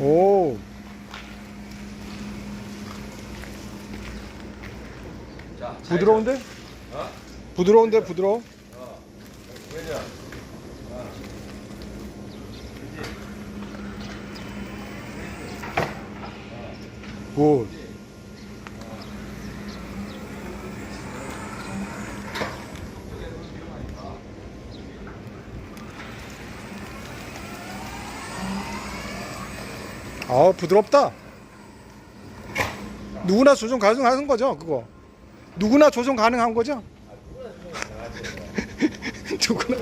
오. 자, 부드러운데? 어? 부드러운데 부드러워? 어. 왜냐? 어. 굿. 아 부드럽다. 누구나 조정 가능한 거죠, 그거. 누구나 조정 가능한 거죠? 누구나.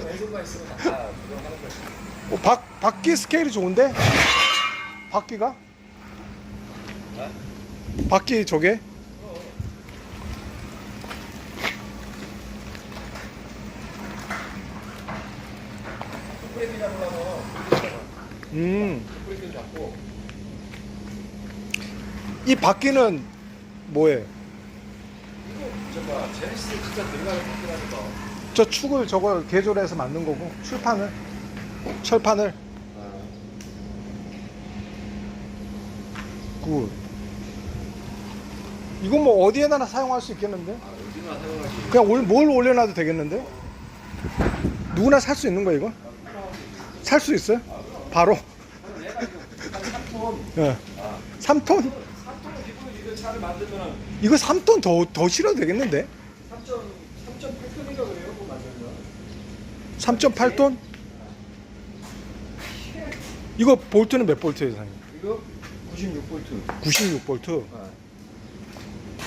어, 박 바퀴 스케일이 좋은데? 바퀴가? 바퀴 저게? 음. 이 바퀴는 뭐예요? 저 축을 저걸 개조해서 만든 거고 출판을 철판을 굿. 이건 뭐 어디에나 사용할 수 있겠는데? 그냥 올, 뭘 올려놔도 되겠는데? 누구나 살 수 있는 거야 이거? 살 수 있어요? 바로? 내가 이거 한 3톤, 예. 아, 3톤? 3톤 기본 이거 차를 만들면은 이거 3톤 더, 더 실어도 되겠는데? 3.8톤인가 그래요? 그거 만들면. 3.8톤? 이거 볼트는 몇 볼트예요, 사장님? 이거 96볼트. 96볼트. 아,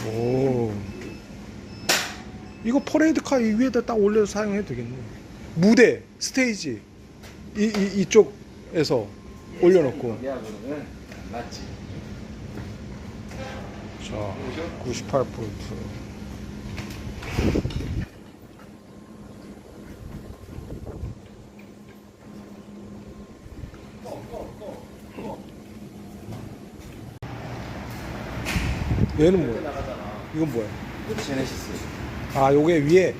오. 이거 퍼레이드카 이 위에다 딱 올려서 사용해도 되겠네. 무대, 스테이지. 이, 이, 이쪽에서 올려놓고. 야, 그러면 맞지. 자, 98볼트. 얘는 뭐야? 이건 뭐야? 제네시스. 아, 요게 위에.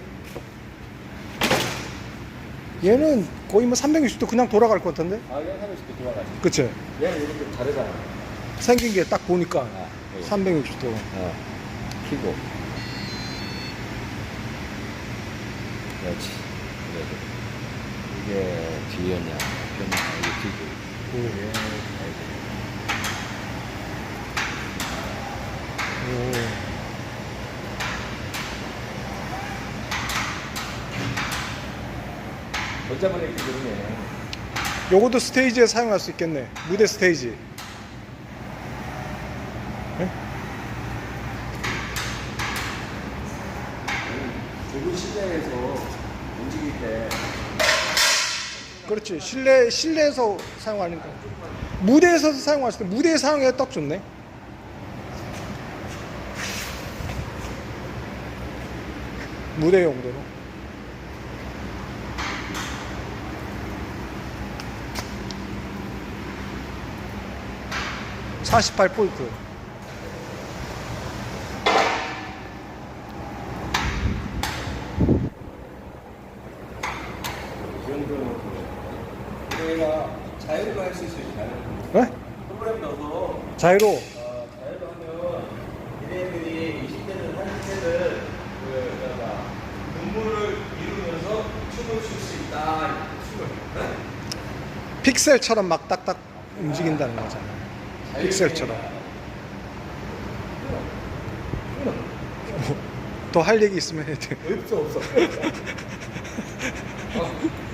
얘는 거의 뭐 360도 그냥 돌아갈 것 같은데? 아, 하면 쉽게 돌아가지. 그치? 얘는 이렇게 다르잖아. 생긴 게 딱 보니까 아. 360도. 어, 키고. 그렇지. 그래도. 이게 뒤였냐, 앞이었냐, 이게 뒤고. 오. 이게 아이고. 오. 어쩌면 이렇게 그러네. 요것도 스테이지에 사용할 수 있겠네. 무대 스테이지. 좁은 실내에서 움직일 때 그렇지. 실내, 실내에서 사용하니까. 무대에서도 사용할 수 있대. 무대에 사용해 딱 좋네. 무대 용도로. (48 볼트) 이 정도는 자유로 할 수 있어요. 자유로. 네? 프로그램 넣어서 어, 자유로 하면 얘네들이 20대는 30대는 그 뭐야 눈물을 이루면서 춤을 출 수 있다. 춤을. 네? 픽셀처럼 막 딱딱 움직인다는 거잖아. 픽셀처럼. 더 할 얘기 있으면 해도 돼. 없어 없어.